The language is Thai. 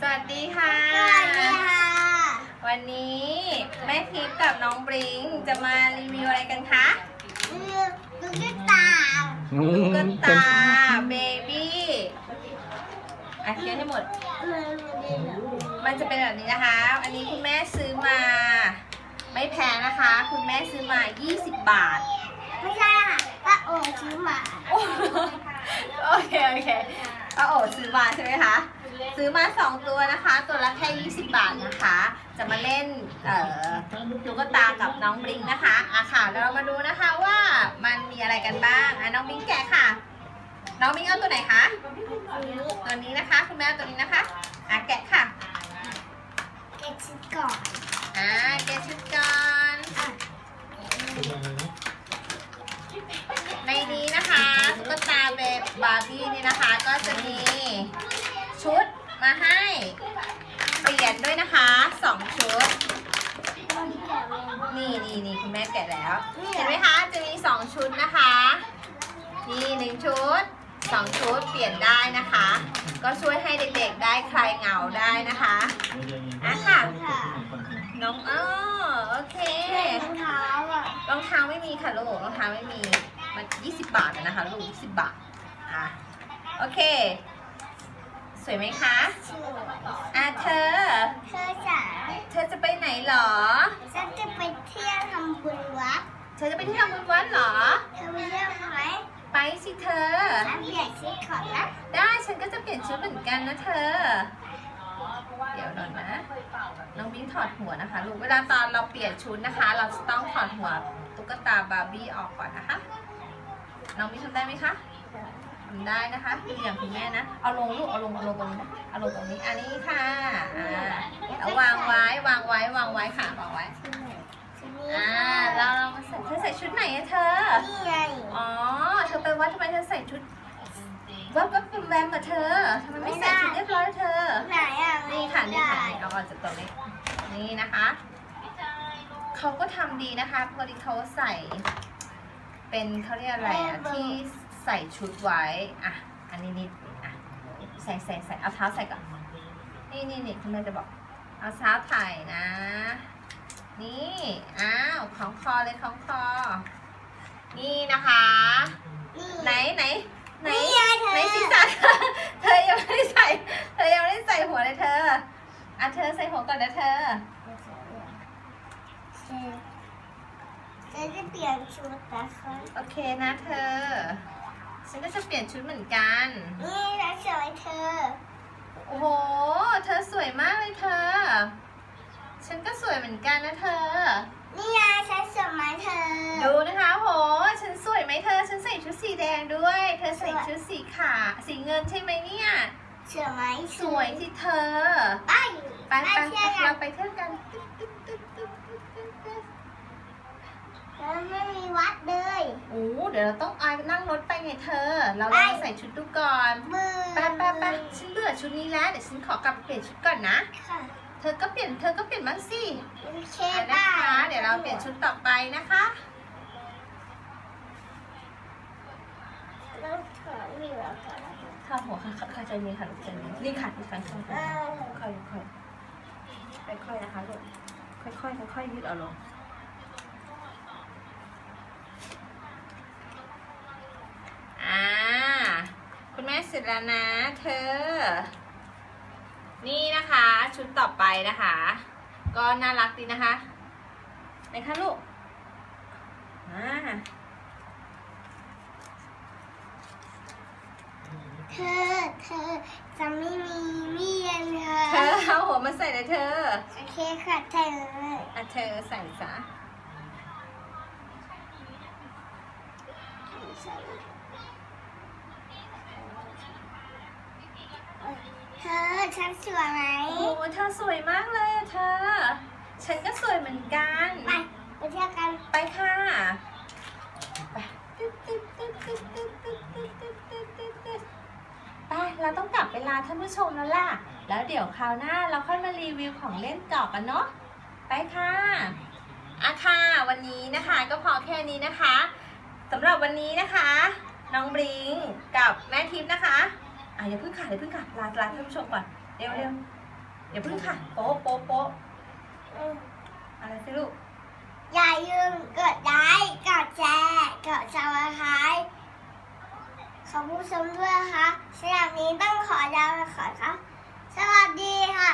สวัสดีค่ะสวัสดีค่ะ วันนี้แม่ทิพย์กับน้องบริงจะมารีวิวอะไรกันคะลูกตุ๊กตาตุ๊กตาเบบี้อะเขียนให้หมด มันจะเป็นแบบนี้นะคะ อันนี้คุณแม่ซื้อมา ไม่แพงนะคะ คุณแม่ซื้อมา 20 บาท ไม่ใช่ค่ะป้าโอ๋ซื้อมา โอเคโอเคป้าโอซื้อมาใช่ไหมคะ ซื้อมา 2 ตัวนะคะ ตัวละแค่ 20 บาทนะคะ จะมาเล่นเอ่อตุ๊กตากับน้องบลิงนะคะอะค่ะเดี๋ยวเรามาดูนะคะว่ามันมีอะไรกันบ้างอะน้องบลิงแกะค่ะ น้องบลิงเอาตัวไหนคะตัวนี้นะคะคุณแม่เอาตัวนี้นะคะอะแกะค่ะเก็บชุดก่อนอ่าแกะชุดก่อนอะในนี้นะคะตุ๊กตาเบบบบาร์บี้นี่นะคะ ก็จะมีชุด มาให้ เปลี่ยนด้วยนะคะสองชุด นี่นี่นี่คุณแม่แกะแล้ว เห็นไหมคะ จะมีสองชุดนะคะ นี่หนึ่งชุดสองชุดเปลี่ยนได้นะคะ ก็ช่วยให้เด็กๆได้คลายเหงาได้นะคะอะค่ะน้องเออโอเครองเท้าอะรองเท้าไม่มีค่ะลูกรองเท้าไม่มีมัน20 บาทนะคะลูก20 บาทอะโอเค วยไหมคะสวยอะเธอ เธอจ๋าเธอจะไปไหนเหรอ ฉันจะไปเที่ยวทำบุญวัด เธอจะไปที่ทำบุญวัดเหรอ เธอไปเที่ยวไหมไปสิเธอ ฉันอยากซื้อของนะ ได้ฉันก็จะเปลี่ยนชุดเหมือนกันนะเธอ เดี๋ยวหน่อยนะ น้องบิ้งถอดหัวนะคะลูก เวลาตอนเราเปลี่ยนชุดนะคะ เราจะต้องถอดหัวตุ๊กตาบาร์บี้ออกก่อนนะคะ น้องบิ้งทำได้ไหมคะทำ ได้นะคะดูอย่างคุณแม่นะ เอาลงลูก เอาลงเอาลงตรงนี้นะเอาลงตรงนี้ อันนี้ค่ะอ่าแล้ววางไว้ วางไว้ วางไว้ค่ะ วางไว้ชุดนี้อ่าเราเรามาใส่เธอใส่ชุดไหนอะเธอ นี่ไงอ๋อ เธอไปวัดทำไมเธอใส่ชุดวับวับแวมแวมกับเธอทำไมไม่ใส่ชุดเรียบร้อยเธอ ไหนอะนี่ค่ะ นี่ค่ะได้นี่เอาออกจากตรงนี้ นี่นะคะ เขาก็ทำดีนะคะ พอดีเขาใส่ เป็นเขาเรียกอะไรอะที่ ใส่ชุดไว้ อะ อันนี้นิดอะใส่ใส่ใส่เอาเท้าใส่ก่อน นี่นี่นี่คุณแม่จะบอก เอาเท้าถ่ายนะ นี่ อ้าวของคอเลยของคอ นี่นะคะนี่ไหนไหนไหนนี่ไงเธอไหนศีรษะเธอยังไม่ได้ใส่ เธอยังไม่ได้ใส่หัวเลยเธอ อะเธอใส่หัวก่อนนะเธอฉันจะเปลี่ยนชุดนะคะ โอเคนะเธอ ฉันก็จะเปลี่ยนชุดเหมือนกัน นี่นะสวยเธอ โอ้โห เธอสวยมากเลยเธอ ฉันก็สวยเหมือนกันนะเธอ นี่ไงฉันสวยไหมเธอ ดูนะคะโห ฉันสวยไหมเธอ ฉันใส่ชุดสีแดงด้วย เธอใส่ชุดสีขาสีเงินใช่ไหมเนี่ย สวยไหมสวยที่เธอ ไปไปไปเที่ยวกัเรานไปเที่ยวกันตึ๊ดตึ๊ดตึ๊ดตึ๊ดตึ๊ดตึ๊ดตึ๊ด แล้วไม่มีวัดเลย โอ้ เดี๋ยวเราต้องอายนั่งรถไปไงเธอ เราลองใส่ชุดดูก่อนมือไปไปไปฉันเบื่อชุดนี้แล้วเดี๋ยวฉันขอกลับไปเปลี่ยนชุดก่อนนะค่ะเธอก็เปลี่ยนเธอก็เปลี่ยนบ้างสิโอเคอะได้นะคะ เดี๋ยวเราเปลี่ยนชุดต่อไปนะคะแล้วถอดนี่แล้วก่อนค่ะหัวค่ะค่ะใจเย็นค่ะลูกใจเย็นนี่ค่ะที่ฟังค่อยเออค่อยค่อยค่อยค่อยๆนะคะลูกค่อยค่อยค่อยค่อยๆยืดเอาลง อ่า คุณแม่เส ร็จแล้วนะ เธอ นี่นะคะ ชุดต่อไปนะคะ ก็น่ารักดีนะคะไหนคะลูกอ่าเธอ เธอจะไม่มีเมียนเธอเอาหัวมาใส่เลยเธอ โอเคค่ะเธออะเธอใส่ซะเธ นฉันสวยไหมโอ้เธอสวยมากเลยเธอ ฉันก็สวยเหมือนกัน ไปไปเที่ยวกันไปค่ะไปไปเราต้องกลับเวลาท่านผู้ชมแล้วล่ะ แล้วเดี๋ยวคราวหน้าเราค่อยมารีวิวของเล่นต่อกันเนาะ ไปค่ะอะค่ะวันนี้นะคะ ก็พอแค่นี้นะคะสำหรับวันนี้นะคะ น้องบลิงกับแม่ทิพย์นะคะอะอย่าเพิ่งขาดอย่าเพิ่งขาดลาลาท่านผู้ชมก่อน เร็วเร็วอย่าพึ่งค่ะ โป๊ะโป๊ะโป๊ะอะไรสิลูก อย่าลืมกดไลค์กดแชร์กดซับสไครต์ขอบคุณชมด้วยค่ะสำหรับนี้ต้องขอลาไปก่อนครับสวัสดีค่ะ